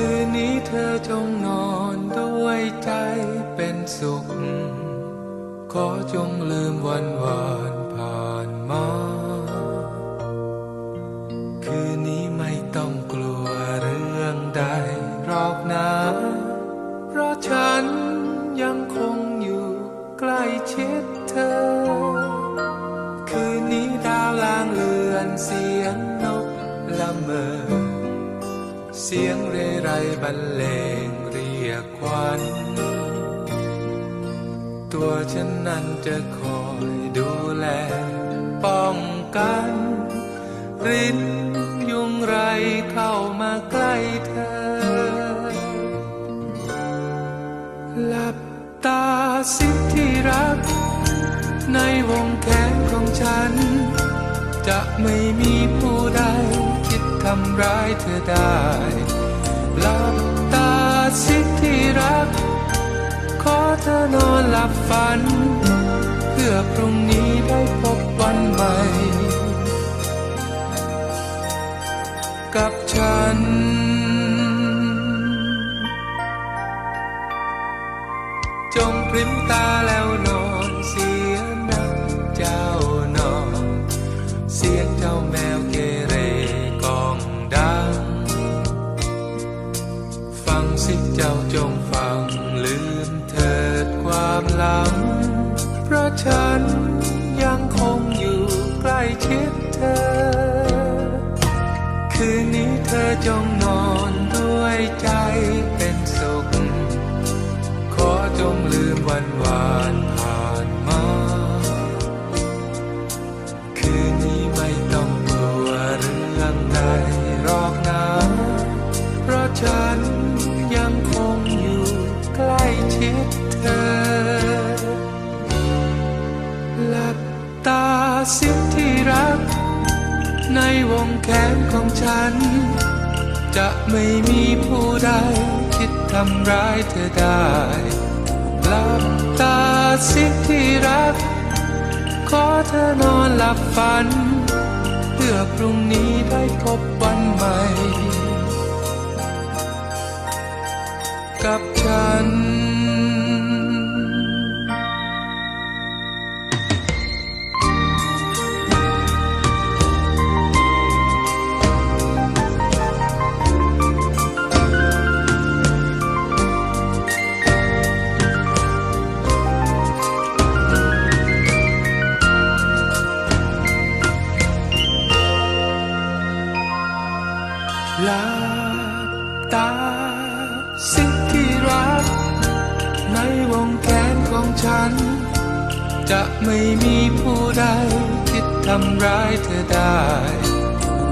คืนนี้เธอจงนอนด้วยใจเป็นสุข ขอจงลืมวันวานผ่านมา คืนนี้ไม่ต้องกลัวเรื่องใดหรอกนะ เพราะฉันยังคงอยู่ใกล้ชิดเธอ คืนนี้ดาวลางเลือนเสียงนกละเมอ เสียงเรไรบรรเลงเรียกควันตัวฉันนั้นจะคอยดูแล ป้องกันรินยุงไรเข้ามาใกล้เธอ หลับตาสิที่รัก ในวงแขนของฉัน จะไม่มีผู้ใด ทำร้ายเธอได้หลับตาสิที่รัก ขอเธอนอนหลับฝัน เพื่อพรุ่งนี้ได้พบวันใหม่ กับฉันจงพริมตา จ้าจงฟังลืมเถิดความหลัง เพราะฉันยังคงอยู่ใกล้ชิดเธอ คืนนี้เธอจงนอนด้วยใจเป็นสุข ขอจงลืมวันวานผ่านิดเธอ หลับตาสิที่รัก ในวงแขนของฉัน จะไม่มีผู้ใดคิดทำร้ายเธอได้ หลับตาสิที่รัก ขอเธอนอนหลับฝัน เพื่อพรุ่งนี้ได้พบวันใหม่ กับ หลับตาสิ่งที่รัก ในวงแขนของฉัน จะไม่มีผู้ใดคิดทำร้ายเธอได้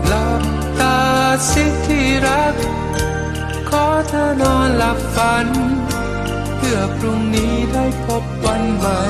หลับตาสิ่งที่รัก ขอเธอนอนหลับฝัน เพื่อพรุ่งนี้ได้พบวันใหม่